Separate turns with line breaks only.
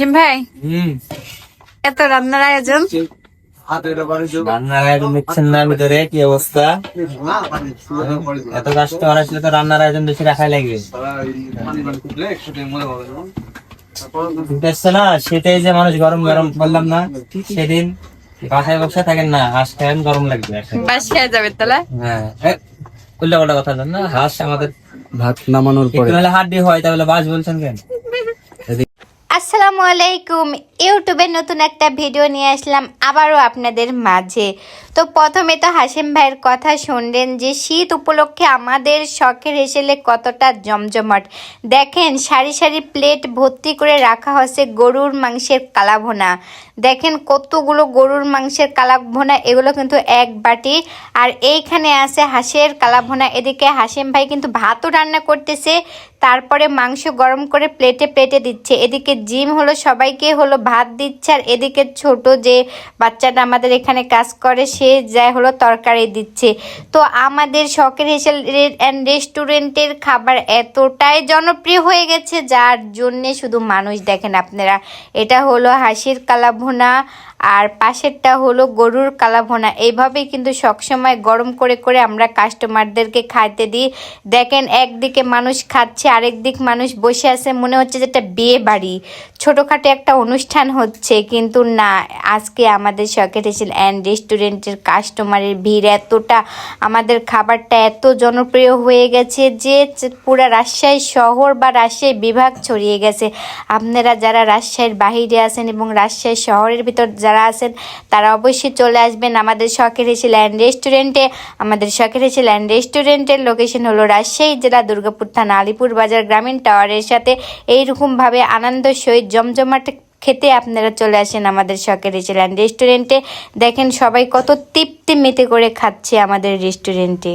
হাসিম ভাই? এত রান্নার আয়োজন?
রান্নার আয়োজন দেখছেন না ভিতরে কি অবস্থা? এত কাস্টমার আসলে তো রান্নার আয়োজন বেশি রাখাই লাগবে। না সেটাই যে মানুষ গরম গরম বললাম না সেদিন বাসায় বসে থাকেন না হাঁস খায়েন গরম লাগবে
বাস খেয়ে যাবে তাহলে?
হ্যাঁ উল্টা পাল্টা কথা জান না হাঁস আমাদের
ভাত নামানোর পরে।
হাড্ডি হয় তাহলে বাস বলছেন কেন?
আসসালামু আলাইকুম। ইউটিউবে নতুন একটা ভিডিও নিয়ে আসলাম আবারও আপনাদের মাঝে। তো প্রথমে তো হাসিম ভাইয়ের কথা শুনলেন যে, শীত উপলক্ষে আমাদের শখের হেসেলে কতটা জমজমাট। দেখেন, সারি সারি প্লেট ভর্তি করে রাখা হচ্ছে গরুর মাংসের কালাভোনা। দেখেন, কতগুলো গরুর মাংসের কালাভোনা, এগুলো কিন্তু এক বাটি। আর এইখানে আছে হাঁসের কালাভোনা। এদিকে হাসিম ভাই কিন্তু ভাতও রান্না করতেছে। তারপরে মাংস গরম করে প্লেটে প্লেটে দিচ্ছে। এদিকে জিম হলো সবাইকে হলো ভাত দিচ্ছে আর এদিকে ছোট যে বাচ্চাটা আমাদের এখানে কাজ করে, সে যায় হলো তরকারি দিচ্ছে। তো আমাদের শখের হেসেল অ্যান্ড রেস্টুরেন্টের খাবার এতটাই জনপ্রিয় হয়ে গেছে, যার জন্যে শুধু মানুষ দেখেন আপনারা। এটা হলো হাসির কালাভুনা আর পাশেরটা হলো গরুর কালাভোনা। এইভাবেই কিন্তু সবসময় গরম করে করে আমরা কাস্টমারদেরকে খাইতে দিই। দেখেন, একদিকে মানুষ খাচ্ছে, আরেক দিক মানুষ বসে আছে। মনে হচ্ছে যে একটা বিয়ে বাড়ি। ছোটোখাটো একটা অনুষ্ঠান হচ্ছে, কিন্তু না। আজকে আমাদের শখের এসেছিল অ্যান্ড রেস্টুরেন্টের কাস্টমারের ভিড় এতটা। আমাদের খাবারটা এত জনপ্রিয় হয়ে গেছে যে পুরো রাজশাহী শহর বা রাজশাহী বিভাগ ছড়িয়ে গেছে। আপনারা যারা রাজশাহীর বাহিরে আছেন এবং রাজশাহী শহরের ভিতর যারা আছেন, তারা অবশ্যই চলে আসবেন আমাদের শখের হেসে ল্যান্ড রেস্টুরেন্টে। আমাদের শখের হেসে ল্যান্ড রেস্টুরেন্টের লোকেশন হলো রাজশাহী জেলা, দুর্গাপুর থানা আলিপুর বাজার গ্রামীণ টাওয়ারের সাথে। এইরকমভাবে আনন্দ সহিত জমজমাট খেতে আপনারা চলে আসেন আমাদের শখের ল্যান্ড রেস্টুরেন্টে। দেখেন সবাই কত তৃপ্তি মেতে করে খাচ্ছে আমাদের রেস্টুরেন্টে।